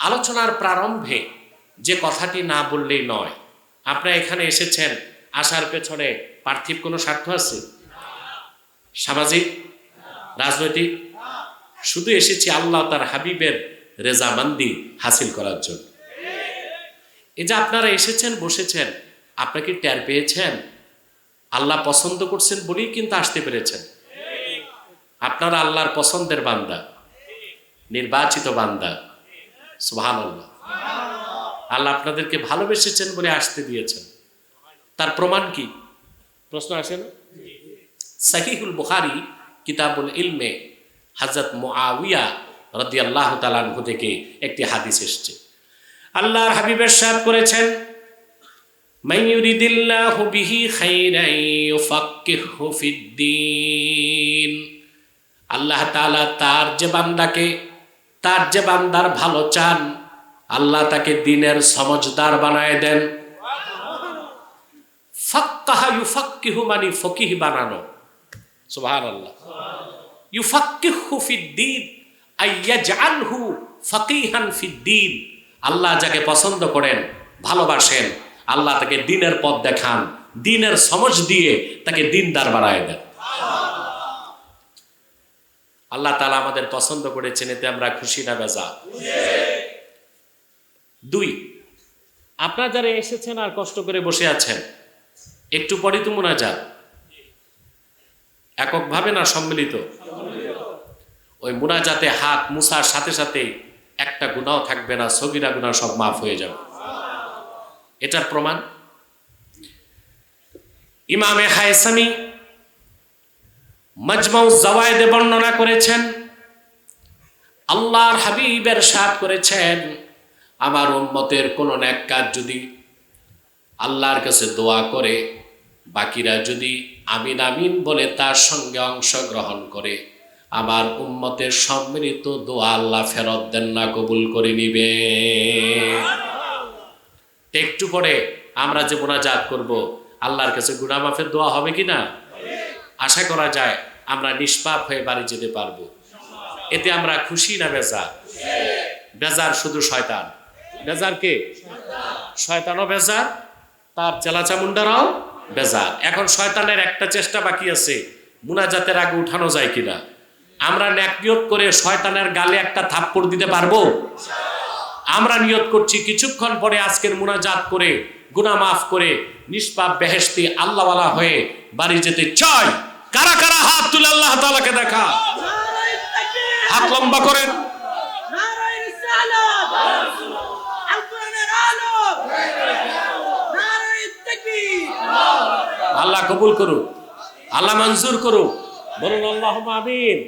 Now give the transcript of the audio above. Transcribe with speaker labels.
Speaker 1: আলোচনার প্রারম্ভে যে কথাটি না বললেই নয়। আপনারা এখানে এসেছেন, আসার পেছনে পার্থিব কোনো স্বার্থ আছে? সামাজিক? রাজনৈতিক? শুধু এসেছি আল্লাহ তার হাবিবের রেজামান্দি হাসিল করার জন্য। এই যে আপনারা এসেছেন, বসেছেন, আপনারা কি টের পেয়েছেন? আল্লাহ পছন্দ করছেন বলেই কিন্তু আসতে পেরেছেন। আপনারা আল্লাহর পছন্দের বান্দা, নির্বাচিত বান্দা। সুহান আল্লাহ আপনাদেরকে ভালোবেসেছেন বলে আসতে দিয়েছেন। তার প্রমাণ কি? প্রশ্ন আসে না? সাহিহুল বুখারি কিতাবুল ইলমে হজরত মুআবিয়া রাদিয়াল্লাহু তাআলা আনহু থেকে একটি হাদিস এসেছে। আল্লাহর হাবিবের সাথ করেছেন, মান ইউরিদিল্লাহু বিহি খাইরান ইউফাক্কিহু ফিদ্দিন আল্লাহ তাআলা তার যে বান্দাকে তার যে বান্দার ভালো চান, আল্লাহ তাকে দিনের সমজদার বানায় দেন। মানে ফকিহ বানানো। ফিদ্দিন আল্লাহ যাকে পছন্দ করেন, ভালোবাসেন, আল্লাহ তাকে দিনের পথ দেখান, দিনের সমঝ দিয়ে তাকে দিনদার বানায় দেন। আল্লাহ তালা আমাদের পছন্দ করেছেন, এতে আমরা খুশি না বেজা দুই, আপনারা যারা এসেছেন আর কষ্ট করে বসে আছেন, একটু পরে তো মোনাজাত। এককভাবে না সম্মিলিত? ওই মোনাজাতে হাত মুসার সাথে সাথে একটা গুণাও থাকবে না, সগিরা গুণা সব মাফ হয়ে যাবে। এটার প্রমাণ? ইমামে হায়সামি মজমাউ জওয়ায়দে বর্ণনা করেছেন, আল্লাহর হাবিবের সাথ করেছেন, আমার উম্মতের কোন ন্যাক কাজ যদি আল্লাহর কাছে দোয়া করে, বাকিরা যদি আমিন আমিন বলে তার সঙ্গে অংশগ্রহণ করে, আমার উম্মতের সম্মিলিত দোয়া আল্লাহ ফেরত দেন না, কবুল করে নিবে। একটু পরে আমরা যে মোনাজাত করব, আল্লাহর কাছে গুনাহ মাফের দোয়া হবে কি না? আশা করা যায় আমরা নিষ্পাপ হয়ে বাড়ি যেতে পারব। এতে আমরা খুশি না বেজার? বেজার শুধু শয়তান। বেজার কে? শয়তানও বেজার, তার চেলাচামুন্ডারাও বেজার। এখন শয়তানের একটা চেষ্টা বাকি আছে, মুনাজাতের আগে উঠানো যায় কিনা? আমরা ন্যাক নিয়ত করে শয়তানের গালে একটা থাপ্পড় দিতে পারব? আমরা নিয়ত করছি কিছুক্ষণ পরে আজকের মুনাজাত করে, গুনাহ মাফ করে, নিষ্পাপ বেহেস্তি আল্লাহওয়ালা হয়ে বাড়ি যেতে চাই। কারা কারা হাত তুলে আল্লাহ তালাকে দেখা? হাত লম্বা করেন। আল্লাহ কবুল করুক। আল্লাহ মঞ্জুর করুক। বলুন আল্লাহ আমিন।